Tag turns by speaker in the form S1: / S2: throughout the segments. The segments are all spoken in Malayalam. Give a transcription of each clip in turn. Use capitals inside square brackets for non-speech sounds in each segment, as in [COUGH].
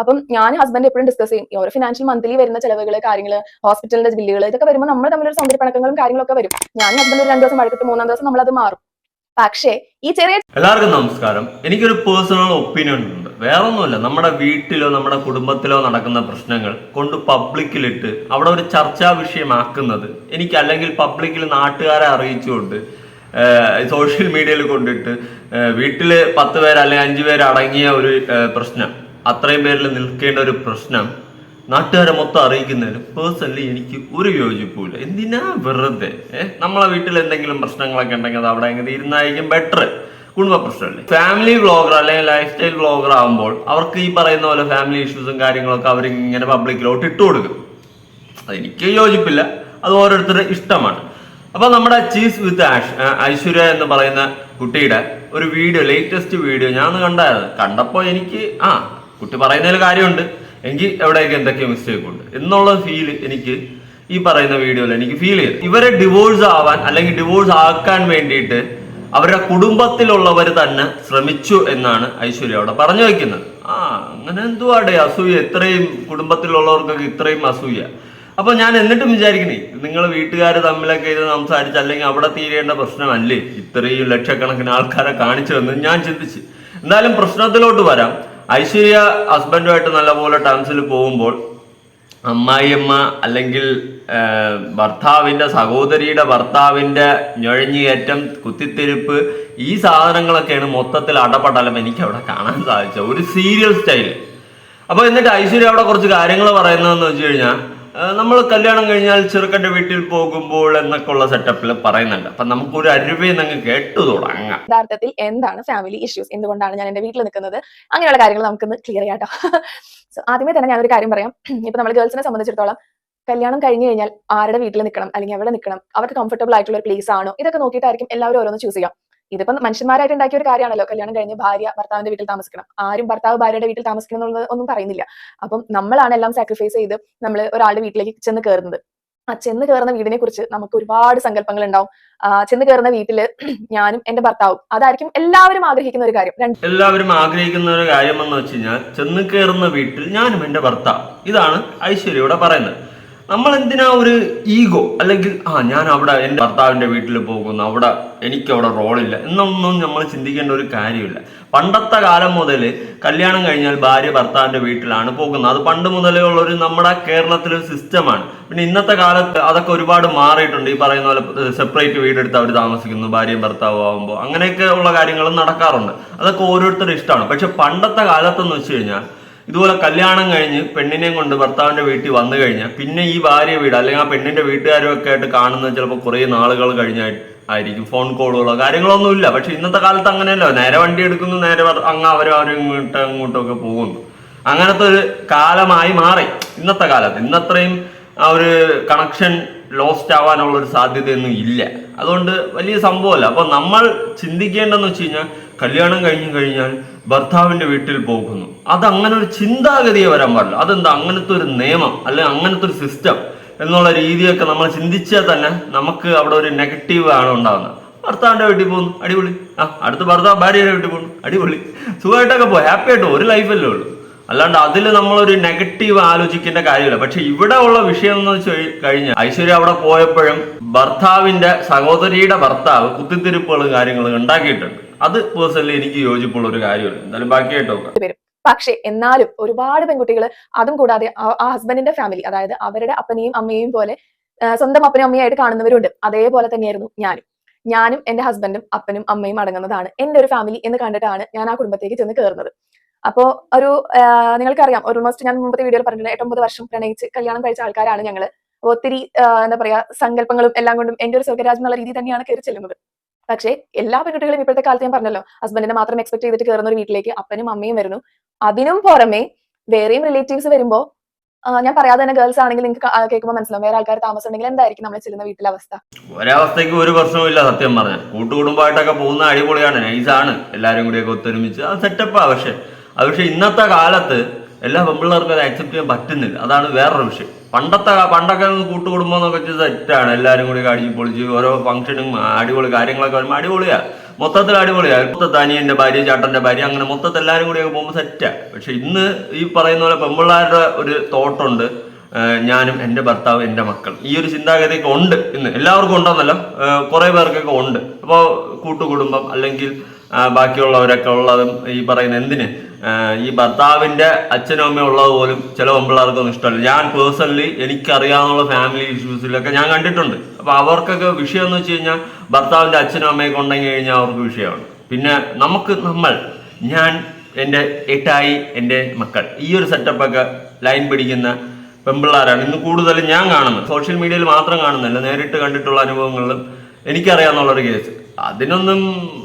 S1: അപ്പം ഞാൻ ഹസ്ബൻഡ് എപ്പോഴും ഡിസ്കസ് ചെയ്യും. ഓരോ ഫിനാൻഷ്യൽ മന്ത്ലി വരുന്ന ചിലവുകൾ കാര്യങ്ങൾ ഹോസ്പിറ്റലിന്റെ ബില്ലുകൾ ഇതൊക്കെ വരുമ്പോൾ നമ്മൾ തമ്മിലൊരു സൗന്ദര്യ പണക്കങ്ങളും കാര്യങ്ങളൊക്കെ വരും. ഞാൻ ഹസ്ബൻഡ് ഒരു രണ്ടു ദിവസം വഴക്കിട്ട് മൂന്നാം ദിവസം നമ്മൾ അത് മാറും. പക്ഷേ ഈ ചെറിയ
S2: എല്ലാവർക്കും നമസ്കാരം. എനിക്കൊരു പേഴ്സണൽ ഒപ്പീനിയൻ ഉണ്ട്. വേറെ ഒന്നുമില്ല നമ്മുടെ വീട്ടിലോ നമ്മുടെ കുടുംബത്തിലോ നടക്കുന്ന പ്രശ്നങ്ങൾ കൊണ്ട് പബ്ലിക്കിലിട്ട് അവിടെ ഒരു ചർച്ചാ വിഷയമാക്കുന്നത് എനിക്ക് അല്ലെങ്കിൽ പബ്ലിക്കിൽ നാട്ടുകാരെ അറിയിച്ചുകൊണ്ട് സോഷ്യൽ മീഡിയയിൽ കൊണ്ടിട്ട് വീട്ടിൽ പത്ത് പേര് അല്ലെങ്കിൽ അഞ്ചു പേര് അടങ്ങിയ ഒരു പ്രശ്നം. അത്രയും പേരിൽ നിൽക്കേണ്ട ഒരു പ്രശ്നം നാട്ടുകാരെ മൊത്തം അറിയിക്കുന്നതിന് പേഴ്സണലി എനിക്ക് ഒരു യോജിപ്പുമില്ല. എന്തിനാ വെറുതെ? ഏഹ് നമ്മളെ വീട്ടിൽ എന്തെങ്കിലും പ്രശ്നങ്ങളൊക്കെ ഉണ്ടെങ്കിൽ അത് അവിടെ എങ്ങനെ ഇരുന്നായിരിക്കും ബെറ്റർ കുടുംബ പ്രശ്നമല്ലേ? ഫാമിലി വ്ളോഗർ അല്ലെങ്കിൽ ലൈഫ് സ്റ്റൈൽ വ്ളോഗർ ആകുമ്പോൾ അവർക്ക് ഈ പറയുന്ന പോലെ ഫാമിലി ഇഷ്യൂസും കാര്യങ്ങളൊക്കെ അവർ ഇങ്ങനെ പബ്ലിക്കിലോട്ട് ഇട്ട് കൊടുക്കും. അതെനിക്ക് യോജിപ്പില്ല. അത് ഓരോരുത്തരുടെ ഇഷ്ടമാണ്. അപ്പൊ നമ്മുടെ ചീസ് വിത്ത് ആഷ് ഐശ്വര്യ എന്ന് പറയുന്ന കുട്ടിയുടെ ഒരു വീഡിയോ ലേറ്റസ്റ്റ് വീഡിയോ ഞാൻ കണ്ടായിരുന്നു. കണ്ടപ്പോൾ എനിക്ക് ആ കുട്ടി പറയുന്നതിൽ കാര്യമുണ്ട്. എനിക്ക് എവിടെയൊക്കെ എന്തൊക്കെയോ മിസ്റ്റേക്ക് ഉണ്ട്. എന്നുള്ള ഫീൽ എനിക്ക് ഈ പറയുന്ന വീഡിയോയിൽ എനിക്ക് ഫീൽ ചെയ്തു. ഇവരെ ഡിവോഴ്സ് ആവാൻ അല്ലെങ്കിൽ ഡിവോഴ്സ് ആക്കാൻ വേണ്ടിയിട്ട് അവരുടെ കുടുംബത്തിലുള്ളവർ തന്നെ ശ്രമിച്ചു എന്നാണ് ഐശ്വര്യ അവിടെ പറഞ്ഞു വയ്ക്കുന്നത് ആ അങ്ങനെ എന്തുവാടെ അസൂയ? ഇത്രയും കുടുംബത്തിലുള്ളവർക്കൊക്കെ ഇത്രയും അസൂയ. അപ്പൊ ഞാൻ എന്നിട്ടും വിചാരിക്കണേ നിങ്ങൾ വീട്ടുകാർ തമ്മിലൊക്കെ ഇത് സംസാരിച്ച് അല്ലെങ്കിൽ അവിടെ തീരേണ്ട പ്രശ്നമല്ലേ? ഇത്രയും ലക്ഷക്കണക്കിന് ആൾക്കാരെ കാണിച്ചു എന്ന് ഞാൻ ചിന്തിച്ച്. എന്തായാലും പ്രശ്നത്തിലോട്ട് വരാം. ഐശ്വര്യ ഹസ്ബൻഡുമായിട്ട് നല്ലപോലെ ടേംസിൽ പോകുമ്പോൾ അമ്മായിയമ്മ അല്ലെങ്കിൽ ഭർത്താവിന്റെ സഹോദരിയുടെ ഭർത്താവിന്റെ ഞൊഴഞ്ഞുകയറ്റം കുത്തിത്തിരിപ്പ് ഈ സാധനങ്ങളൊക്കെയാണ് മൊത്തത്തിൽ അടപടലം എനിക്ക് അവിടെ കാണാൻ സാധിച്ചത്. ഒരു സീരിയൽ സ്റ്റൈൽ അപ്പൊ എന്നിട്ട് ഐശ്വര്യ അവിടെ കുറച്ച് കാര്യങ്ങൾ പറയുന്നതെന്ന് വെച്ച് കഴിഞ്ഞാൽ നമ്മൾ കല്യാണം കഴിഞ്ഞാൽ ചെറുക്കന്റെ വീട്ടിൽ പോകുമ്പോൾ എന്നൊക്കെ ഉള്ള സെറ്റപ്പിൽ പറയുന്നുണ്ട്. അപ്പൊ നമുക്കൊരു ഒരു നിന്ന് കേട്ടു തുടങ്ങാം.
S1: യഥാർത്ഥത്തിൽ എന്താണ് ഫാമിലി ഇഷ്യൂസ് എന്തുകൊണ്ടാണ് ഞാൻ എന്റെ വീട്ടിൽ നിൽക്കുന്നത്? അങ്ങനെയുള്ള കാര്യങ്ങൾ നമുക്കൊന്ന് ക്ലിയർ ചെയ്യാട്ടോ സോ ആദ്യമേ തന്നെ ഞാനൊരു കാര്യം പറയാം. ഇപ്പൊ നമ്മൾ ഗേൾസിനെ സംബന്ധിച്ചിടത്തോളം കല്യാണം കഴിഞ്ഞു കഴിഞ്ഞാൽ ആരുടെ വീട്ടിൽ നിൽക്കണം അല്ലെങ്കിൽ എവിടെ നിൽക്കണം അവർക്ക് കംഫർട്ടബിൾ ആയിട്ടുള്ള ഒരു പ്ലേസ് ആണോ? ഇതൊക്കെ നോക്കിയിട്ടായിരിക്കും എല്ലാവരും ഓരോന്ന് ചൂസ് ചെയ്യാം. ഇതിപ്പം മനുഷ്യന്മാരായിട്ട് ഉണ്ടാക്കിയ ഒരു കാര്യമാണല്ലോ. കല്യാണം കഴിഞ്ഞ് ഭാര്യ ഭർത്താവിന്റെ വീട്ടിൽ താമസിക്കണം. ആരും ഭർത്താവ് ഭാര്യയുടെ വീട്ടിൽ താമസിക്കണം എന്നുള്ളത് ഒന്നും പറയുന്നില്ല. അപ്പം നമ്മളാണ് എല്ലാം സാക്രിഫൈസ് ചെയ്ത് നമ്മൾ ഒരാളുടെ വീട്ടിലേക്ക് ചെന്ന് കയറുന്നത് ആ ചെന്ന് കയറുന്ന വീടിനെ കുറിച്ച് നമുക്ക് ഒരുപാട് സങ്കല്പങ്ങൾ ഉണ്ടാവും ചെന്ന് കയറുന്ന വീട്ടിൽ [CLEARS THROAT] ഞാനും എന്റെ ഭർത്താവും അതായിരിക്കും എല്ലാവരും ആഗ്രഹിക്കുന്ന ഒരു കാര്യം.
S2: എല്ലാവരും ആഗ്രഹിക്കുന്ന ഒരു കാര്യം എന്ന് വെച്ച് കഴിഞ്ഞാൽ ചെന്ന് കയറുന്ന വീട്ടിൽ ഞാനും എന്റെ ഭർത്താവ്. ഇതാണ് ഐശ്വര്യയോടെ പറയുന്നത്. നമ്മൾ എന്തിനാ ഒരു ഈഗോ? അല്ലെങ്കിൽ ആ ഞാൻ അവിടെ എന്റെ ഭർത്താവിന്റെ വീട്ടിൽ പോകുന്നു അവിടെ എനിക്ക് അവിടെ റോളില്ല എന്നൊന്നും നമ്മൾ ചിന്തിക്കേണ്ട ഒരു കാര്യമില്ല. പണ്ടത്തെ കാലം മുതൽ കല്യാണം കഴിഞ്ഞാൽ ഭാര്യ ഭർത്താവിന്റെ വീട്ടിലാണ് പോകുന്നത്. അത് പണ്ട് മുതലേ ഉള്ളൊരു നമ്മുടെ കേരളത്തിലെ ഒരു സിസ്റ്റമാണ്. പിന്നെ ഇന്നത്തെ കാലത്ത് അതൊക്കെ ഒരുപാട് മാറിയിട്ടുണ്ട്. ഈ പറയുന്ന പോലെ സെപ്പറേറ്റ് വീടെടുത്ത് അവർ താമസിക്കുന്നു ഭാര്യയും ഭർത്താവും ആകുമ്പോൾ അങ്ങനെയൊക്കെ ഉള്ള കാര്യങ്ങളും നടക്കാറുണ്ട്. അതൊക്കെ ഓരോരുത്തരുടെ ഇഷ്ടമാണ്. പക്ഷെ പണ്ടത്തെ കാലത്തെന്ന് വെച്ച് കഴിഞ്ഞാൽ ഇതുപോലെ കല്യാണം കഴിഞ്ഞ് പെണ്ണിനെയും കൊണ്ട് ഭർത്താവിന്റെ വീട്ടിൽ വന്നു കഴിഞ്ഞാൽ പിന്നെ ഈ ഭാര്യ വീട് അല്ലെങ്കിൽ ആ പെണ്ണിന്റെ വീട്ടുകാരും ഒക്കെ ആയിട്ട് കാണുന്നത് ചിലപ്പോൾ കുറേ നാളുകൾ കഴിഞ്ഞ ആയിരിക്കും. ഫോൺ കോളുകളോ കാര്യങ്ങളോ ഒന്നും ഇല്ല. പക്ഷെ ഇന്നത്തെ കാലത്ത് അങ്ങനെയല്ലോ. നേരെ വണ്ടി എടുക്കുന്നു നേരെ അങ്ങ് അവരും അവരും ഇങ്ങോട്ട് അങ്ങോട്ടും ഒക്കെ പോകുന്നു. അങ്ങനത്തെ ഒരു കാലമായി മാറി. ഇന്നത്തെ കാലത്ത് ഇന്നത്രയും ആ ഒരു കണക്ഷൻ ലോസ്റ്റ് ആവാനുള്ള ഒരു സാധ്യതയൊന്നും ഇല്ല. അതുകൊണ്ട് വലിയ സംഭവമല്ല. അപ്പൊ നമ്മൾ ചിന്തിക്കേണ്ടതെന്ന് വെച്ച് കഴിഞ്ഞാൽ കല്യാണം കഴിഞ്ഞു കഴിഞ്ഞാൽ ഭർത്താവിന്റെ വീട്ടിൽ പോകുന്നു. അത് അങ്ങനെ ഒരു ചിന്താഗതിയെ വരാൻ പാടില്ല. അതെന്താ? അങ്ങനത്തെ ഒരു നിയമം അല്ലെങ്കിൽ അങ്ങനത്തെ ഒരു സിസ്റ്റം എന്നുള്ള രീതിയൊക്കെ നമ്മൾ ചിന്തിച്ചാൽ തന്നെ നമുക്ക് അവിടെ ഒരു നെഗറ്റീവ് ആണ് ഉണ്ടാകുന്നത്. ഭർത്താവിന്റെ വീട്ടിൽ പോകുന്നു. അടിപൊളി. ആ അടുത്ത ഭർത്താവ് ഭാര്യയുടെ വീട്ടിൽ പോകുന്നു. അടിപൊളി. സുഖമായിട്ടൊക്കെ പോകും ഹാപ്പി ആയിട്ട് ഒരു ലൈഫല്ലേ ഉള്ളൂ. അല്ലാണ്ട് അതിൽ നമ്മളൊരു നെഗറ്റീവ് ആലോചിക്കേണ്ട കാര്യമില്ല. പക്ഷെ ഇവിടെ ഉള്ള വിഷയം എന്ന് വെച്ച് കഴിഞ്ഞാൽ ഐശ്വര്യ അവിടെ പോയപ്പോഴും ഭർത്താവിന്റെ സഹോദരിയുടെ ഭർത്താവ് കുത്തിത്തിരിപ്പുകളും കാര്യങ്ങളും ഉണ്ടാക്കിയിട്ടുണ്ട്. അത് പേഴ്സണലി എനിക്ക് യോജിപ്പുള്ള ഒരു കാര്യമാണ് എന്തായാലും ബാക്കിയായിട്ട് നോക്കാം.
S1: പക്ഷേ എന്നാലും ഒരുപാട് പെൺകുട്ടികൾ അതും കൂടാതെ ആ- ഹസ്ബൻഡിന്റെ ഫാമിലി അതായത് അവരുടെ അപ്പനെയും അമ്മയെയും പോലെ സ്വന്തം അപ്പനും അമ്മയായിട്ട് കാണുന്നവരുണ്ട്. അതേപോലെ തന്നെയായിരുന്നു ഞാനും. ഞാനും എന്റെ ഹസ്ബൻഡും അപ്പനും അമ്മയും അടങ്ങുന്നതാണ് എന്റെ ഒരു ഫാമിലി എന്ന് കണ്ടിട്ടാണ് ഞാൻ ആ കുടുംബത്തേക്ക് ചെന്ന് കയറുന്നത് അപ്പോ ഒരു നിങ്ങൾക്കറിയാം ഓൾമോസ്റ്റ് ഞാൻ മുമ്പത്തെ വീഡിയോയിൽ പറഞ്ഞിട്ടുണ്ട് എട്ടൊമ്പത് വർഷം പ്രണയിച്ച് കല്യാണം കഴിച്ച ആൾക്കാരാണ് ഞങ്ങൾ ഒത്തിരി എന്താ പറയാ സങ്കല്പങ്ങളും എല്ലാം കൊണ്ടും എന്റെ ഒരു സ്വർഗരാജ് എന്നുള്ള രീതി തന്നെയാണ് കയറി ചെല്ലുന്നത്. പക്ഷേ എല്ലാ പെൺകുട്ടികളും ഇപ്പോഴത്തെ കാലത്ത് ഞാൻ പറഞ്ഞല്ലോ ഹസ്ബൻഡിനെ മാത്രം എക്സ്പെക്ട് ചെയ്തിട്ട് കയറുന്ന ഒരു വീട്ടിലേക്ക് അപ്പനും അമ്മയും വരുന്നു. അതിനും പുറമെ വേറെയും റിലേറ്റീവ്സ് വരുമ്പോ ഞാൻ പറയാതെ തന്നെ ഗേൾസ് ആണെങ്കിൽ നിങ്ങൾക്ക് കേൾക്കുമ്പോൾ മനസ്സിലാവും. വേറെ ആൾക്കാർ താമസം ഉണ്ടെങ്കിൽ എന്തായിരിക്കും നമ്മൾ ചെല്ലുന്ന വീട്ടിലെ അവസ്ഥ?
S2: ഒരവസ്ഥയ്ക്ക് ഒരു പ്രശ്നവുമില്ല സത്യം പറഞ്ഞാൽ. കൂട്ടുകുടുംബമായിട്ടൊക്കെ പോകുന്ന അടിപൊളിയാണ് നൈസാണ് എല്ലാവരും കൂടിയൊക്കെ ഒത്തൊരുമിച്ച്. അത് സെറ്റപ്പാ പക്ഷെ. പക്ഷെ ഇന്നത്തെ കാലത്ത് എല്ലാ പെമ്പിള്ളേർക്കും അത് അക്സെപ്റ്റ് ചെയ്യാൻ പറ്റുന്നില്ല. അതാണ് വേറൊരു വിഷയം. പണ്ടത്തെ പണ്ടൊക്കെ കൂട്ടുകുടുംബം എന്നൊക്കെ വെച്ച് സെറ്റാണ് എല്ലാവരും കൂടി അടിച്ച് പൊളിച്ച് ഓരോ ഫംഗ്ഷനും അടിപൊളി കാര്യങ്ങളൊക്കെ വരുമ്പോൾ അടിപൊളിയാ. മൊത്തത്തിൽ അടിപൊളിയാണ് മൊത്തത്തിൽ അനിയന്റെ ഭാര്യ ചേട്ടന്റെ ഭാര്യ അങ്ങനെ മൊത്തത്തിൽ എല്ലാവരും കൂടി പോകുമ്പോൾ സെറ്റാ പക്ഷെ ഇന്ന് ഈ പറയുന്ന പോലെ പെമ്പിള്ളേരുടെ ഒരു തോട്ടുണ്ട് ഞാനും എന്റെ ഭർത്താവ് എന്റെ മക്കൾ ഈ ഒരു ചിന്താഗതിയൊക്കെ ഉണ്ട് ഇന്ന്. എല്ലാവർക്കും ഉണ്ടെന്നല്ല കുറേ പേർക്കൊക്കെ ഉണ്ട്. അപ്പോൾ കൂട്ടുകുടുംബം അല്ലെങ്കിൽ ബാക്കിയുള്ളവരൊക്കെ ഉള്ളതും ഈ പറയുന്ന എന്തിന്? ഈ ഭർത്താവിന്റെ അച്ഛനും അമ്മയും ഉള്ളത് പോലും ചില പെമ്പിള്ളേർക്കൊന്നും ഇഷ്ടമല്ല. ഞാൻ പേഴ്സണലി എനിക്കറിയാവുന്ന ഫാമിലി ഇഷ്യൂസിലൊക്കെ ഞാൻ കണ്ടിട്ടുണ്ട്. അപ്പൊ അവർക്കൊക്കെ വിഷയം എന്ന് വെച്ച് കഴിഞ്ഞാൽ ഭർത്താവിന്റെ അച്ഛനും അമ്മയൊക്കെ ഉണ്ടെങ്കിൽ കഴിഞ്ഞാൽ അവർക്ക് വിഷയമാണ്. പിന്നെ നമുക്ക് നമ്മൾ ഞാൻ എന്റെ എട്ടായി എന്റെ മക്കൾ ഈ ഒരു സെറ്റപ്പൊക്കെ ലൈൻ പിടിക്കുന്ന പെമ്പിള്ളാരാണ് ഇന്ന് കൂടുതലും ഞാൻ കാണുന്നത്. സോഷ്യൽ മീഡിയയിൽ മാത്രം കാണുന്നില്ല. നേരിട്ട് കണ്ടിട്ടുള്ള അനുഭവങ്ങളിലും എനിക്കറിയാന്നുള്ളൊരു കേസ് അതിനൊന്നും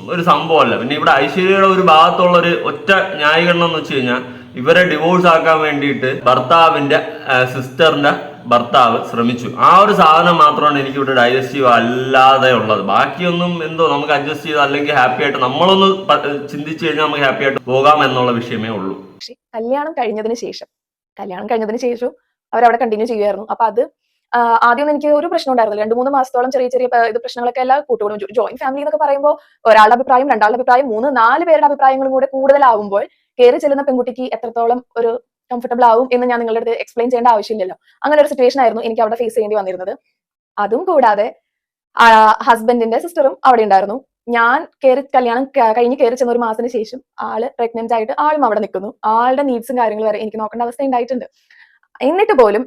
S2: ഒരു സംഭവമല്ല. പിന്നെ ഇവിടെ ഐശ്വര്യയുടെ ഒരു ഭാഗത്തുള്ള ഒരു ഒറ്റ ന്യായീകരണം എന്ന് വെച്ച് കഴിഞ്ഞാൽ ഇവരെ ഡിവോഴ്സ് ആക്കാൻ വേണ്ടിയിട്ട് ഭർത്താവിന്റെ സിസ്റ്ററിന്റെ ഭർത്താവ് ശ്രമിച്ചു. ആ ഒരു സാധനം മാത്രമാണ് എനിക്ക് ഇവിടെ ഡൈജസ്റ്റീവ് അല്ലാതെ ഉള്ളത്. ബാക്കിയൊന്നും എന്തോ നമുക്ക് അഡ്ജസ്റ്റ് ചെയ്ത് അല്ലെങ്കിൽ ഹാപ്പി ആയിട്ട് നമ്മളൊന്ന് ചിന്തിച്ചു കഴിഞ്ഞാൽ നമുക്ക് ഹാപ്പി ആയിട്ട് പോകാം എന്നുള്ള വിഷയമേ ഉള്ളൂ.
S1: കല്യാണം കഴിഞ്ഞതിന് ശേഷം. കല്യാണം കഴിഞ്ഞതിന് ശേഷം അവരവിടെ കണ്ടിന്യൂ ചെയ്യുമായിരുന്നു. അപ്പൊ അത് ആ, ആദ്യമൊന്നും എനിക്ക് ഒരു പ്രശ്നം ഉണ്ടായിരുന്നില്ല. രണ്ട് മൂന്ന് മാസത്തോളം ചെറിയ ചെറിയ ഇത് പ്രശ്നങ്ങളൊക്കെ എല്ലാം കൂട്ടുകളും ജോയിന്റ് ഫാമിലി എന്നൊക്കെ പറയുമ്പോൾ ഒരാളുടെ അഭിപ്രായം രണ്ടാളുടെ അഭിപ്രായം മൂന്ന് നാല് പേരുടെ അഭിപ്രായങ്ങളും കൂടെ കൂടുതലാവുമ്പോൾ കയറി ചെല്ലുന്ന പെൺകുട്ടിക്ക് എത്രത്തോളം ഒരു കംഫർട്ടബിൾ ആവും എന്ന് ഞാൻ നിങ്ങളുടെ അടുത്ത് എക്സ്പ്ലെയിൻ ചെയ്യേണ്ട ആവശ്യമില്ലല്ലോ. അങ്ങനെ ഒരു സിറ്റുവേഷൻ ആയിരുന്നു എനിക്ക് അവിടെ ഫേസ് ചെയ്യേണ്ടി വന്നിരുന്നത്. അതും കൂടാതെ ഹസ്ബൻഡിന്റെ സിസ്റ്ററും അവിടെ ഉണ്ടായിരുന്നു. ഞാൻ കയറി കല്യാണം കഴിഞ്ഞ് കയറി ചെന്ന ഒരു മാസത്തിന് ശേഷം ആൾ പ്രഗ്നന്റ് ആയിട്ട് ആളും അവിടെ നിൽക്കുന്നു. ആളുടെ നീഡ്സും കാര്യങ്ങളും വരെ എനിക്ക് നോക്കേണ്ട അവസ്ഥ ഉണ്ടായിട്ടുണ്ട്. എന്നിട്ട് പോലും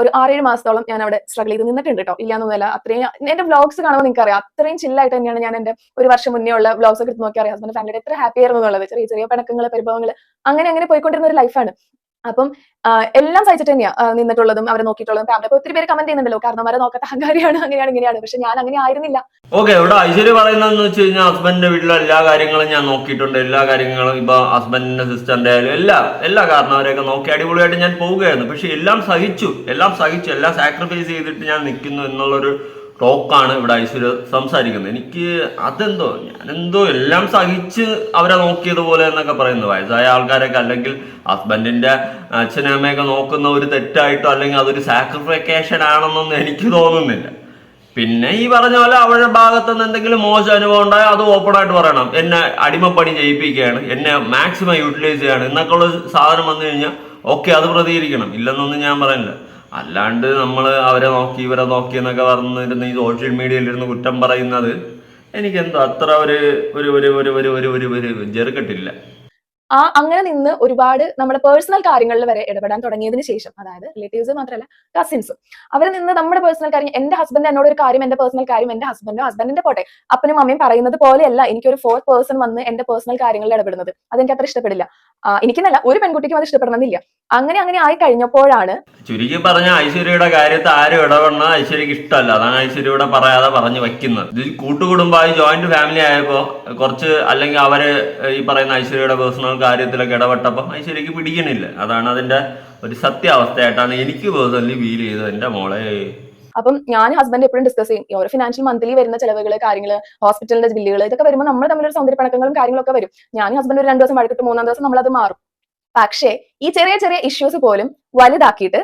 S1: ഒരു ആറേഴ് മാസത്തോളം ഞാൻ അവിടെ സ്ട്രഗിൾ ചെയ്ത് നിന്നിട്ടുണ്ട് കേട്ടോ ഇല്ലാന്നൊന്നുമല്ല. അത്രയും എന്റെ വ്ളോഗ്സ് കാണുമ്പോൾ നിങ്ങൾക്ക് അറിയാം അത്രയും ചില്ലായിട്ട് തന്നെയാണ് ഞാൻ എന്റെ ഒരു വർഷം മുന്നേ ഉള്ള വ്ളോഗ്സ് ഒക്കെ എടുത്ത് നോക്കി അറിയാം ഹസ്ബൻഡ് ഫാമിലിയുടെ എത്ര ഹാപ്പി ആയിരുന്നു എന്നുള്ളത്. ചെറിയ ചെറിയ പണക്കങ്ങൾ പരിഭവങ്ങൾ അങ്ങനെ അങ്ങനെ പോയിക്കൊണ്ടിരുന്ന ഒരു ലൈഫാണ് അപ്പം എല്ലാം സഹിച്ചിട്ട് തന്നെയാണ് നിന്നിട്ടുള്ളതും അവരെ നോക്കിയിട്ടുള്ളതും. ഫാമിലി ഒത്തിരി പേര് കമന്റ് ചെയ്യുന്നുണ്ടല്ലോ കാരണം അവരെ നോക്കാത്ത അഹങ്കാരിയാണ് അങ്ങനെയാണ് ഇങ്ങനെയാണ്. പക്ഷെ ഞാൻ അങ്ങനെ ആയിരുന്നില്ല.
S2: ഓക്കെ ഇവിടെ ഐശ്വര്യ പറയുന്നതെന്ന് വെച്ച് കഴിഞ്ഞാൽ ഹസ്ബൻഡിന്റെ വീട്ടിലെ എല്ലാ കാര്യങ്ങളും ഞാൻ നോക്കിയിട്ടുണ്ട്. എല്ലാ കാര്യങ്ങളും ഇപ്പൊ ഹസ്ബൻഡിന്റെ സിസ്റ്ററിന്റെ ആയാലും എല്ലാ എല്ലാ കാരണവരെയൊക്കെ നോക്കി അടിപൊളിയായിട്ട് ഞാൻ പോവുകയായിരുന്നു. പക്ഷെ എല്ലാം സഹിച്ചു എല്ലാം സഹിച്ചു എല്ലാം സാക്രിഫൈസ് ചെയ്തിട്ട് ഞാൻ നിൽക്കുന്നു എന്നുള്ളൊരു ടോക്കാണ് ഇവിടെ ഐശ്വര്യ സംസാരിക്കുന്നത്. എനിക്ക് അതെന്തോ ഞാനെന്തോ എല്ലാം സഹിച്ച് അവരെ നോക്കിയതുപോലെ എന്നൊക്കെ പറയുന്നു. വയസ്സായ ആൾക്കാരൊക്കെ അല്ലെങ്കിൽ ഹസ്ബൻഡിന്റെ അച്ഛനും അമ്മയൊക്കെ നോക്കുന്ന ഒരു തെറ്റായിട്ടോ അല്ലെങ്കിൽ അതൊരു സാക്രിഫിക്കേഷൻ ആണെന്നൊന്നും എനിക്ക് തോന്നുന്നില്ല. പിന്നെ ഈ പറഞ്ഞ പോലെ അവരുടെ ഭാഗത്ത് നിന്ന് എന്തെങ്കിലും മോശം അനുഭവം ഉണ്ടായാൽ അത് ഓപ്പൺ ആയിട്ട് പറയണം. എന്നെ അടിമപ്പണി ചെയ്യിപ്പിക്കുകയാണ്. എന്നെ മാക്സിമം യൂട്ടിലൈസ് ചെയ്യാണ്. എന്നൊക്കെ ഉള്ള സാധനം വന്നു കഴിഞ്ഞാൽ ഓക്കെ അത് പ്രതികരിക്കണം. ഇല്ലെന്നൊന്നും ഞാൻ പറയുന്നില്ല. അല്ലാണ്ട് നമ്മൾ അവരെ നോക്കി ഇവരെ നോക്കി എന്നൊക്കെ പറഞ്ഞിരുന്ന ഈ സോഷ്യൽ മീഡിയയിൽ ഇരുന്ന് കുറ്റം പറയുന്നത് എനിക്കെന്തോ അത്ര ഒരു ഒരു ഒരു ഒരു ഒരു ഒരു ഒരു ഒരു ജെറുക്കട്ടില്ല
S1: ആ അങ്ങനെ നിന്ന് ഒരുപാട് നമ്മുടെ പേഴ്സണൽ കാര്യങ്ങളിൽ വരെ ഇടപെടാൻ തുടങ്ങിയതിന് ശേഷം അതായത് റിലേറ്റീവ്സ് മാത്രമല്ല കസിൻസ് അവർ നിന്ന് നമ്മുടെ പേഴ്സണൽ കാര്യം എന്റെ ഹസ്ബൻഡ് എന്നോട് ഒരു കാര്യം എന്റെ പേഴ്സണൽ കാര്യം എന്റെ ഹസ്ബൻഡോ ഹസ്ബൻഡിന്റെ പോട്ടെ. അപ്പനും അമ്മയും പറയുന്നത് പോലെയല്ല എനിക്കൊരു ഫോർത്ത് പേഴ്സൺ വന്ന് എന്റെ പേഴ്സണൽ കാര്യങ്ങളിൽ ഇടപെടുന്നത്. അതെനിക്ക് അത്ര ഇഷ്ടപ്പെടില്ല. എനിക്കെന്നല്ല ഒരു പെൺകുട്ടിക്കും അത് ഇഷ്ടപ്പെടണമെന്നില്ല. അങ്ങനെ അങ്ങനെ ആയി കഴിഞ്ഞപ്പോഴാണ്
S2: ചുരുക്കി പറഞ്ഞ ഐശ്വര്യയുടെ കാര്യത്തിൽ ആരും ഇടപെടണ ഐശ്വര്യക്ക് ഇഷ്ടമല്ല. അതാണ് ഐശ്വര്യയുടെ പറയാതെ പറഞ്ഞു വെക്കുന്നത്. ഇതിൽ കൂട്ടുകുടുംബമായി ജോയിന്റ് ഫാമിലി ആയപ്പോ കുറച്ച് അല്ലെങ്കിൽ അവർ ഈ പറയുന്ന ഐശ്വര്യയുടെ പേഴ്സണൽ കാര്യത്തിലൊക്കെ ഇടപെട്ടപ്പോൾ ഐശ്വര്യക്ക് പിടിക്കണില്ല. അതാണ് അതിന്റെ ഒരു സത്യാവസ്ഥയായിട്ടാണ് എനിക്ക് പേഴ്സണലി ഫീൽ ചെയ്തത്. എന്റെ മോളെ
S1: അപ്പം ഞാൻ ഹസ്ബൻഡ് എപ്പോഴും ഡിസ്കസ് ചെയ്യും. ഓരോ ഫിനാൻഷ്യൽ മന്ത്ലി വരുന്ന ചെലവുകൾ കാര്യങ്ങൾ ഹോസ്പിറ്റലിന്റെ ബില്ലുകൾ ഇതൊക്കെ വരുമ്പോൾ നമ്മൾ തമ്മിലൊരു സൗന്ദര്യ പണക്കങ്ങളും കാര്യങ്ങളൊക്കെ വരും. ഞാൻ ഹസ്ബൻഡ് ഒരു രണ്ട് ദിവസം വഴക്കിട്ട് മൂന്നാം ദിവസം നമ്മളത് മാറും. പക്ഷേ ഈ ചെറിയ ചെറിയ ഇഷ്യൂസ് പോലും വലുതാക്കിയിട്ട്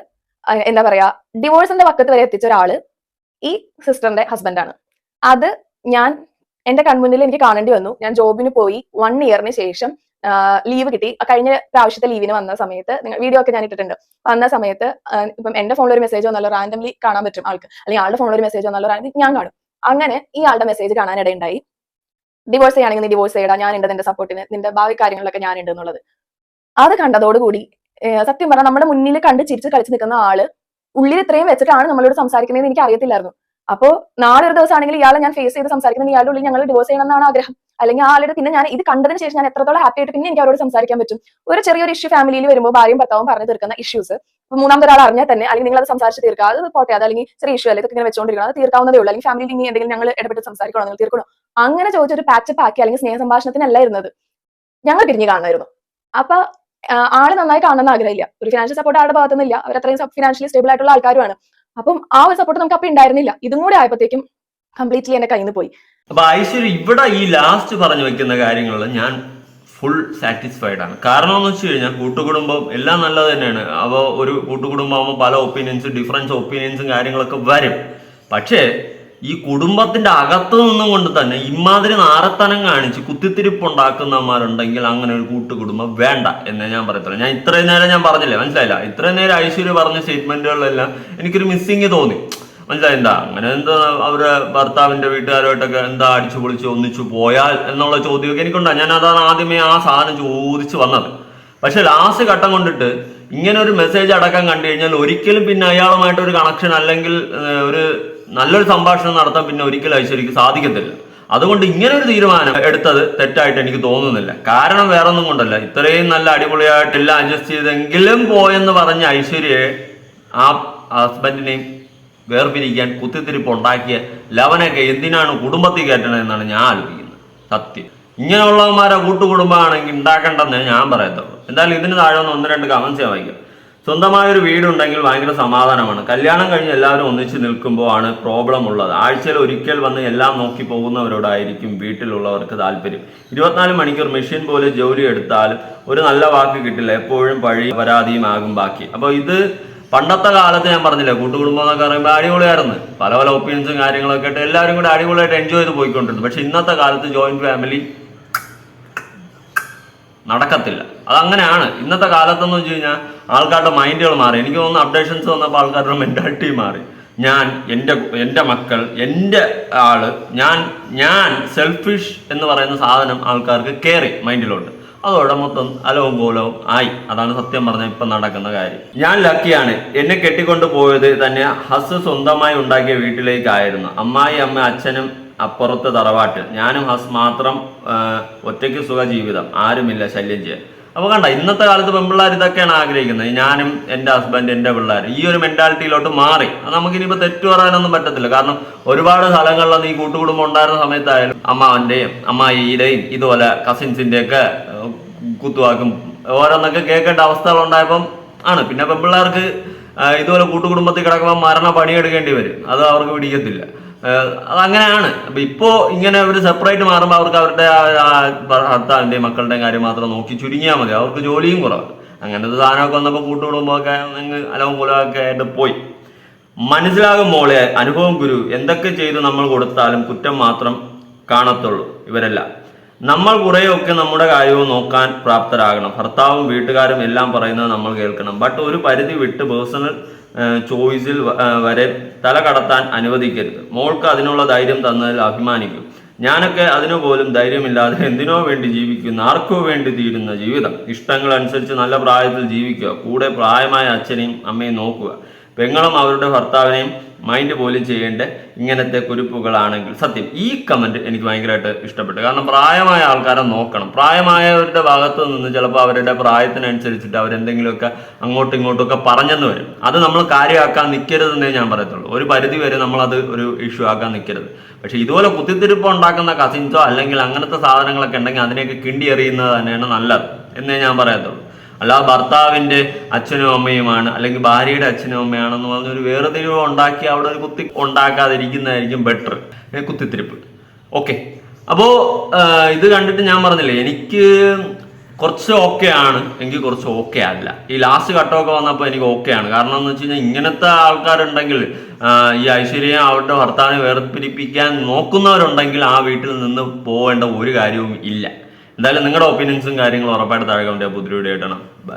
S1: എന്താ പറയാ ഡിവോഴ്സിന്റെ പക്കത്ത് വരെ എത്തിച്ച ഒരാൾ ഈ സിസ്റ്ററിന്റെ ഹസ്ബൻഡാണ് അത് ഞാൻ എന്റെ കൺമുന്നിൽ എനിക്ക് കാണേണ്ടി വന്നു. ഞാൻ ജോബിന് പോയി വൺ ഇയറിന് ശേഷം ലീവ് കിട്ടി. കഴിഞ്ഞ പ്രാവശ്യത്തെ ലീവിന് വന്ന സമയത്ത് വീഡിയോ ഒക്കെ ഞാൻ ഇട്ടിട്ടുണ്ട്. വന്ന സമയത്ത് ഇപ്പം എന്റെ ഫോണിൽ ഒരു മെസ്സേജ് വന്നല്ലോ റാൻഡംലി കാണാൻ പറ്റും ആൾക്ക്. അല്ലെങ്കിൽ ആളുടെ ഫോണിൽ ഒരു മെസ്സേജ് random- ഞാൻ കാണും. അങ്ങനെ ഈ ആളുടെ മെസ്സേജ് കാണാനിടയുണ്ടായി. ഡിവോഴ്സ് ചെയ്യുകയാണെങ്കിൽ നീ ഡിവോഴ്സ് ചെയ്യടാ ഞാൻ ഉണ്ട് നിന്റെ സപ്പോർട്ടിന് നിന്റെ ഭാവി കാര്യങ്ങളിലൊക്കെ ഞാൻ ഉണ്ട് എന്നുള്ളത്. അത് കണ്ടതോടുകൂടി സത്യം പറഞ്ഞാൽ നമ്മുടെ മുന്നിൽ കണ്ട് ചിരിച്ച് കളിച്ച് നിൽക്കുന്ന ആൾ ഉള്ളിൽ ഇത്രയും വെച്ചിട്ടാണ് നമ്മളോട് സംസാരിക്കുന്നത് എനിക്ക് അറിയത്തില്ലായിരുന്നു. അപ്പോൾ നാളെ ഒരു ദിവസമാണെങ്കിൽ ഇയാളെ ഞാൻ ഫേസ് ചെയ്ത് സംസാരിക്കുന്നത് ഇയാളുടെ ഉള്ളിൽ ഞങ്ങൾ ഡിവോഴ്സ് ചെയ്യണമെന്നാണ് ആഗ്രഹം. അല്ലെങ്കിൽ ആളുടെ പിന്നെ ഞാൻ ഇത് കണ്ടതിന് ശേഷം ഞാൻ എത്രത്തോളം ഹാപ്പി ആയിട്ട് പിന്നെ എനിക്ക് അവരോട് സംസാരിക്കാൻ പറ്റും. ഒരു ചെറിയൊരു ഇഷ്യൂ ഫാമിലിയിൽ വരുമ്പോൾ ഭാര്യയും ഭർത്താവും പറഞ്ഞു തീർക്കുന്ന ഇഷ്യൂസ് മൂന്നാമത്തെ ഒരാൾ അറിഞ്ഞാൽ തന്നെ അല്ലെങ്കിൽ നിങ്ങൾ അത് സംസാരിച്ച് തീർക്കുക അത് പോട്ടെ അതല്ലെങ്കിൽ ചെറിയ ഇഷ്യൂ അല്ലെങ്കിൽ ഇങ്ങനെ വെച്ചുകൊണ്ടിരിക്കണം അത് തീർക്കാവുന്നതേ ഉള്ളൂ. അല്ലെങ്കിൽ ഫാമിലിയിൽ ഇനി എന്തെങ്കിലും ഞങ്ങൾ ഇടപെട്ട് സംസാരിക്കണോ നിങ്ങൾ തീർക്കണോ? അങ്ങനെ ചോദിച്ചൊരു പാച്ചപ്പ് ആക്കി അല്ലെങ്കിൽ സ്നേഹ സംഭാഷണത്തിനല്ല ഇരുന്നത്. ഞങ്ങൾ പിരിഞ്ഞു കാണുമായിരുന്നു. അപ്പൊ ആൾ നന്നായി കാണണമെന്ന് ആഗ്രഹമില്ല. ഒരു ഫിനാൻഷ്യൽ സപ്പോർട്ട് ആളുടെ ഭാഗത്തുനിന്നില്ല. അവർ അത്രയും ഫിനാൻഷ്യലി സ്റ്റേബിൾ ആയിട്ടുള്ള ആൾക്കാരുമാണ്. അപ്പം ആ ഒരു സപ്പോർട്ട് നമുക്ക് അപ്പൊ ഉണ്ടായിരുന്നില്ല. ഇതും കൂടെ ആയപ്പോഴത്തേക്കും കംപ്ലീറ്റ്ലി എന്റെ കയ്യിൽ നിന്ന് പോയി.
S2: അപ്പൊ ഐശ്വര്യ ഇവിടെ ഈ ലാസ്റ്റ് പറഞ്ഞു വെക്കുന്ന കാര്യങ്ങളിൽ ഞാൻ ഫുൾ സാറ്റിസ്ഫൈഡ് ആണ്. കാരണം എന്ന് വെച്ച് കഴിഞ്ഞാൽ കൂട്ടുകുടുംബം എല്ലാം നല്ലത് തന്നെയാണ്. അപ്പോൾ ഒരു കൂട്ടുകുടുംബമാകുമ്പോൾ പല ഒപ്പീനിയൻസും ഡിഫറൻസ് ഒപ്പീനിയൻസും കാര്യങ്ങളൊക്കെ വരും. പക്ഷേ ഈ കുടുംബത്തിന്റെ അകത്തു നിന്നും കൊണ്ട് തന്നെ ഇമാതിരി നാരത്തനം കാണിച്ച് കുത്തിത്തിരിപ്പ് ഉണ്ടാക്കുന്നവന്മാരുണ്ടെങ്കിൽ അങ്ങനെ ഒരു കൂട്ടുകുടുംബം വേണ്ട എന്ന് ഞാൻ പറയത്തുള്ളൂ. ഞാൻ ഇത്രയും നേരം ഞാൻ പറഞ്ഞില്ലേ? മനസ്സിലായില്ല? ഇത്രയും നേരം ഐശ്വര്യ പറഞ്ഞ സ്റ്റേറ്റ്മെന്റുകളിലെല്ലാം എനിക്കൊരു മിസ്സിങ് തോന്നി. മനസ്സിലായില്ല അങ്ങനെ എന്താ അവരെ ഭർത്താവിന്റെ വീട്ടുകാരുമായിട്ടൊക്കെ എന്താ അടിച്ചു പൊളിച്ച് ഒന്നിച്ചു പോയാൽ എന്നുള്ള ചോദ്യമൊക്കെ എനിക്കുണ്ടാ. ഞാൻ അതാണ് ആദ്യമേ ആ സാധനം ചോദിച്ചു വന്നത്. പക്ഷെ ലാസ്റ്റ് ഘട്ടം കൊണ്ടിട്ട് ഇങ്ങനെ ഒരു മെസ്സേജ് അടക്കം കണ്ടു കഴിഞ്ഞാൽ ഒരിക്കലും പിന്നെ അയാളുമായിട്ട് ഒരു കണക്ഷൻ അല്ലെങ്കിൽ ഒരു നല്ലൊരു സംഭാഷണം നടത്താൻ പിന്നെ ഒരിക്കലും ഐശ്വര്യക്ക് സാധിക്കത്തില്ല. അതുകൊണ്ട് ഇങ്ങനെ ഒരു തീരുമാനം എടുത്തത് തെറ്റായിട്ട് എനിക്ക് തോന്നുന്നില്ല. കാരണം വേറെ ഒന്നും കൊണ്ടല്ല. ഇത്രയും നല്ല അടിപൊളിയായിട്ട് അഡ്ജസ്റ്റ് ചെയ്തെങ്കിലും പോയെന്ന് പറഞ്ഞ ഐശ്വര്യയെ ആ ഹസ്ബൻഡിനെയും വേർപിരിക്കാൻ കുത്തിത്തിരിപ്പ് ഉണ്ടാക്കിയ ലവനൊക്കെ എന്തിനാണ് കുടുംബത്തിൽ കയറ്റണത് എന്നാണ് ഞാൻ ആലോചിക്കുന്നത്. സത്യം. ഇങ്ങനെയുള്ളവന്മാരെ കൂട്ടുകുടുംബമാണെങ്കിൽ ഉണ്ടാക്കേണ്ടെന്ന് ഞാൻ പറയത്തുള്ളൂ. എന്തായാലും ഇതിന് താഴെ ഒന്ന് ഒന്ന് രണ്ട് കമൻസ് വായിക്കാം. സ്വന്തമായ ഒരു വീടുണ്ടെങ്കിൽ ഭയങ്കര സമാധാനമാണ്. കല്യാണം കഴിഞ്ഞ് എല്ലാവരും ഒന്നിച്ച് നിൽക്കുമ്പോൾ ആണ് പ്രോബ്ലം ഉള്ളത്. ആഴ്ചയിൽ ഒരിക്കൽ വന്ന് എല്ലാം നോക്കി പോകുന്നവരോടായിരിക്കും വീട്ടിലുള്ളവർക്ക് താല്പര്യം. ഇരുപത്തിനാല് മണിക്കൂർ മെഷീൻ പോലെ ജോലി എടുത്താലും ഒരു നല്ല വാക്ക് കിട്ടില്ല. എപ്പോഴും പഴി പരാതിയും ആകും ബാക്കി. അപ്പോൾ ഇത് പണ്ടത്തെ കാലത്ത് ഞാൻ പറഞ്ഞില്ലേ കൂട്ടുകുടുംബം എന്നൊക്കെ പറയുമ്പോൾ അടിപൊളിയായിരുന്നു. പല പല ഒപ്പീനിയൻസും കാര്യങ്ങളൊക്കെ ആയിട്ട് എല്ലാവരും കൂടെ അടിപൊളിയായിട്ട് എൻജോയ് ചെയ്ത് പോയിക്കൊണ്ടിരുന്നു. പക്ഷെ ഇന്നത്തെ കാലത്ത് ജോയിന്റ് ഫാമിലി നടക്കത്തില്ല. അതങ്ങനെയാണ്. ഇന്നത്തെ കാലത്തെന്ന് വെച്ച് കഴിഞ്ഞാൽ ആൾക്കാരുടെ മൈൻഡുകൾ മാറി. എനിക്ക് തോന്നുന്നു അപ്ഡേഷൻസ് വന്നപ്പോൾ ആൾക്കാരുടെ മെന്റാലിറ്റി മാറി. ഞാൻ എന്റെ എന്റെ മക്കൾ എന്റെ ആൾ ഞാൻ ഞാൻ സെൽഫിഷ് എന്ന് പറയുന്ന സാധനം ആൾക്കാർക്ക് കയറി മൈൻഡിലോട്ട് അതോടെ മൊത്തം അലവും കോലവും ആയി. അതാണ് സത്യം പറഞ്ഞ ഇപ്പൊ നടക്കുന്ന കാര്യം. ഞാൻ ലക്കിയാണ്. എന്നെ കെട്ടിക്കൊണ്ട് പോയത് തന്നെ ഹസ് സ്വന്തമായി ഉണ്ടാക്കിയ വീട്ടിലേക്കായിരുന്നു. അമ്മായി അമ്മ അച്ഛനും അപ്പുറത്ത് തറവാട്ട്. ഞാനും ഹസ് മാത്രം ഒറ്റയ്ക്ക് സുഖ ജീവിതം ആരുമില്ല ശല്യം ചെയ്യാൻ. അപ്പൊ കണ്ട ഇന്നത്തെ കാലത്ത് പെൺപിള്ളേർ ഇതൊക്കെയാണ് ആഗ്രഹിക്കുന്നത്. ഞാനും എന്റെ ഹസ്ബൻഡ് എന്റെ പിള്ളേർ ഈ ഒരു മെന്റാലിറ്റിയിലോട്ട് മാറി. അത് നമുക്ക് ഇനിയിപ്പോ തെറ്റു പറയാനൊന്നും പറ്റത്തില്ല. കാരണം ഒരുപാട് സ്ഥലങ്ങളിലൊന്നും ഈ കൂട്ടുകുടുംബം ഉണ്ടായിരുന്ന സമയത്തായാലും അമ്മാവന്റെയും അമ്മായിയുടെയും ഇതുപോലെ കസിൻസിന്റെ ഒക്കെ കുത്തുവാക്കും ഓരോന്നൊക്കെ കേൾക്കേണ്ട അവസ്ഥകൾ ഉണ്ടായപ്പം ആണ്. പിന്നെ പെൺപിള്ളേർക്ക് ഇതുപോലെ കൂട്ടുകുടുംബത്തിൽ കിടക്കുമ്പോൾ മരണ പണിയെടുക്കേണ്ടി വരും. അത് അവർക്ക് പിടിക്കത്തില്ല. ഏഹ് അതങ്ങനെയാണ്. അപ്പൊ ഇപ്പോ ഇങ്ങനെ ഒരു സെപ്പറേറ്റ് മാറുമ്പോൾ അവർക്ക് അവരുടെ ഭർത്താവിന്റെയും മക്കളുടെയും കാര്യം മാത്രം നോക്കി ചുരുങ്ങിയാൽ മതി. അവർക്ക് ജോലിയും കുറവ് അങ്ങനത്തെ സാധനമൊക്കെ വന്നപ്പോൾ കൂട്ടുകുടുംബമൊക്കെ അങ്ങ് അലവും കുലമൊക്കെ ആയിട്ട് പോയി. മനസ്സിലാകും മോളെ അനുഭവം ഗുരു എന്തൊക്കെ ചെയ്ത് നമ്മൾ കൊടുത്താലും കുറ്റം മാത്രം കാണത്തുള്ളൂ ഇവരല്ല. നമ്മൾ കുറേയൊക്കെ നമ്മുടെ കാര്യവും നോക്കാൻ പ്രാപ്തരാകണം. ഭർത്താവും വീട്ടുകാരും എല്ലാം പറയുന്നത് നമ്മൾ കേൾക്കണം. ബട്ട് ഒരു പരിധി വിട്ട് പേഴ്സണൽ ചോയ്സിൽ വരെ തല കടത്താൻ അനുവദിക്കരുത്. മോൾക്ക് അതിനുള്ള ധൈര്യം തന്നതിൽ അഭിമാനിക്കും. ഞാനൊക്കെ അതിനു പോലും ധൈര്യമില്ലാതെ എന്തിനോ വേണ്ടി ജീവിക്കുന്ന ആർക്കോ വേണ്ടി തീരുന്ന ജീവിതം. ഇഷ്ടങ്ങൾ അനുസരിച്ച് നല്ല പ്രായത്തിൽ ജീവിക്കുക. കൂടെ പ്രായമായ അച്ഛനെയും അമ്മയും നോക്കുക. പെങ്ങളും അവരുടെ ഭർത്താവിനെയും മൈൻഡ് പോലും ചെയ്യേണ്ട ഇങ്ങനത്തെ കുരിപ്പുകളാണെങ്കിൽ സത്യം ഈ കമന്റ് എനിക്ക് ഭയങ്കരമായിട്ട് ഇഷ്ടപ്പെട്ടു. കാരണം പ്രായമായ ആൾക്കാരെ നോക്കണം. പ്രായമായവരുടെ ഭാഗത്ത് നിന്ന് ചിലപ്പോൾ അവരുടെ പ്രായത്തിനനുസരിച്ചിട്ട് അവരെന്തെങ്കിലുമൊക്കെ അങ്ങോട്ടും ഇങ്ങോട്ടുമൊക്കെ പറഞ്ഞെന്ന് വരും. അത് നമ്മൾ കാര്യമാക്കാൻ നിൽക്കരുതെന്നേ ഞാൻ പറയത്തുള്ളൂ. ഒരു പരിധി വരെ നമ്മളത് ഒരു ഇഷ്യൂ ആക്കാൻ നിൽക്കരുത് പക്ഷേ ഇതുപോലെ കുത്തിത്തിരിപ്പ് ഉണ്ടാക്കുന്ന കസിൻസോ അല്ലെങ്കിൽ അങ്ങനത്തെ സാധനങ്ങളൊക്കെ ഉണ്ടെങ്കിൽ അതിനെയൊക്കെ കിണ്ടി എറിയുന്നത് തന്നെയാണ് നല്ലത് എന്നേ ഞാൻ പറയത്തുള്ളൂ. അല്ലാതെ ഭർത്താവിന്റെ അച്ഛനും അമ്മയുമാണ് അല്ലെങ്കിൽ ഭാര്യയുടെ അച്ഛനും അമ്മയാണെന്ന് പറഞ്ഞ ഒരു വേർതിരിവ് ഉണ്ടാക്കി അവിടെ ഒരു കുത്തി ഉണ്ടാക്കാതിരിക്കുന്നതായിരിക്കും ബെറ്റർ കുത്തിത്തിരിപ്പ്. ഓക്കെ അപ്പോ ഇത് കണ്ടിട്ട് ഞാൻ പറഞ്ഞില്ലേ എനിക്ക് കുറച്ച് ഓക്കെ ആണ് എനിക്ക് കുറച്ച് ഓക്കെ അല്ല. ഈ ലാസ്റ്റ് ഘട്ടമൊക്കെ വന്നപ്പോൾ എനിക്ക് ഓക്കെ ആണ്. കാരണം എന്ന് വെച്ച് കഴിഞ്ഞാൽ ഇങ്ങനത്തെ ആൾക്കാരുണ്ടെങ്കിൽ ഈ ഐശ്വര്യം അവരുടെ ഭർത്താവിനെ വേർപിരിപ്പിക്കാൻ നോക്കുന്നവരുണ്ടെങ്കിൽ ആ വീട്ടിൽ നിന്ന് പോവേണ്ട ഒരു കാര്യവും ഇല്ല. എന്തായാലും നിങ്ങളുടെ ഒപ്പീനിയൻസും കാര്യങ്ങളും ഉറപ്പായിട്ട് താഴെ കമന്റ് പുതിയ വീഡിയോ ആയിട്ടാണ് ബൈ